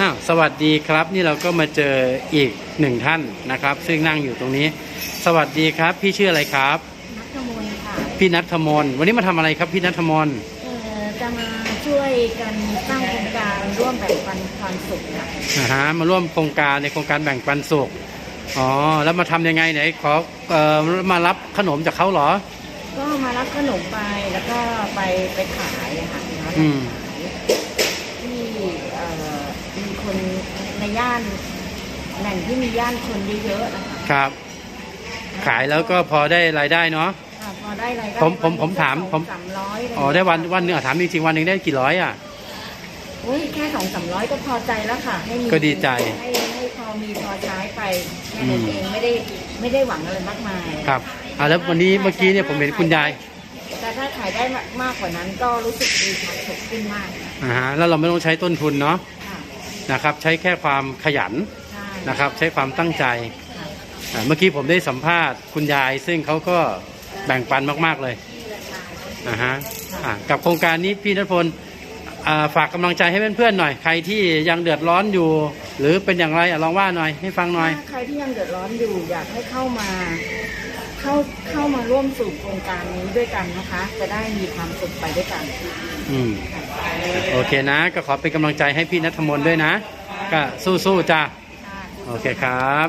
อ้าวสวัสดีครับนี่เราก็มาเจออีกหนึ่งท่านนะครับ ซึ่งนั่งอยู่ตรงนี้ สวัสดีครับ พี่ชื่ออะไรครับ นัทมนต์ค่ะ พี่นัทมนวันนี้มาทำอะไรครับพี่นัทมนเอ่อจะมาช่วยกันสร้างโครงการร่วมแบ่งปันความสุขค่ะนะฮะมาร่วมโครงการในโครงการแบ่งปันสุขอ๋อแล้วมาทำยังไงไหนขอเอ่อมารับขนมจากเขาเหรอ ก็มารับขนมไปแล้วก็ไปไปขายอะค่ะร้านอืม ที่เอ่อมี คนในย่านแหล่งที่มีย่านคนเยอะๆนะคะครับ ขายแล้วก็พอได้รายได้เนาะ ค่ะพอได้รายได้ผมผมผมถามสองผม สามร้อยะรอ๋อได้วันวันหนึ่งอะถามจริงๆวันหนึ่งได้กี่ร้อยอะโอ้ยแค่สองสามร้อยก็พอใจแล้วค่ะให้มีก็ดีใจให้ให้พอมีพอใช้ไปแค่อืนั้นมเองไม่ได้ไม่ได้หวังอะไรมากมายครับอะแล้ววันนี้เมื่อกี้เนี่ยผมเห็นคุณยายแต่ถ้าขายได้มากกว่านั้นก็รู้สึกดีค่ะสดขึ้นมาก อ่าฮะแล้วเราไม่ต้องใช้ต้นทุนเนาะค่ะ นะครับ ใช้แค่ความขยันใช่นะครับ ใช้ความตั้งใจค่ะอ่าเมื่อกี้ผมได้สัมภาษณ์คุณยาย ซึ่งเขาก็แบ่งปันมาก ๆ เลยอ่าฮะอ่ากับโครงการนี้พี่นัทพลอ่า ฝากกำลังใจให้เพื่อนๆหน่อย ใครที่ยังเดือดร้อนอยู่ หรือเป็นอย่างไรอะลองว่าหน่อยให้ฟังหน่อย ถ้าใครที่ยังเดือดร้อนอยู่อยากให้เข้ามา เข้าเข้ามาร่วมสู่โครงการนี้ด้วยกันนะคะ จะได้มีความสุขไปด้วยกันอืมค่ะโอเคนะ ก็ขอเป็นกำลังใจให้พี่นัทมนต์ด้วยนะ ก็สู้ๆจ้าค่ะ โอเคครับ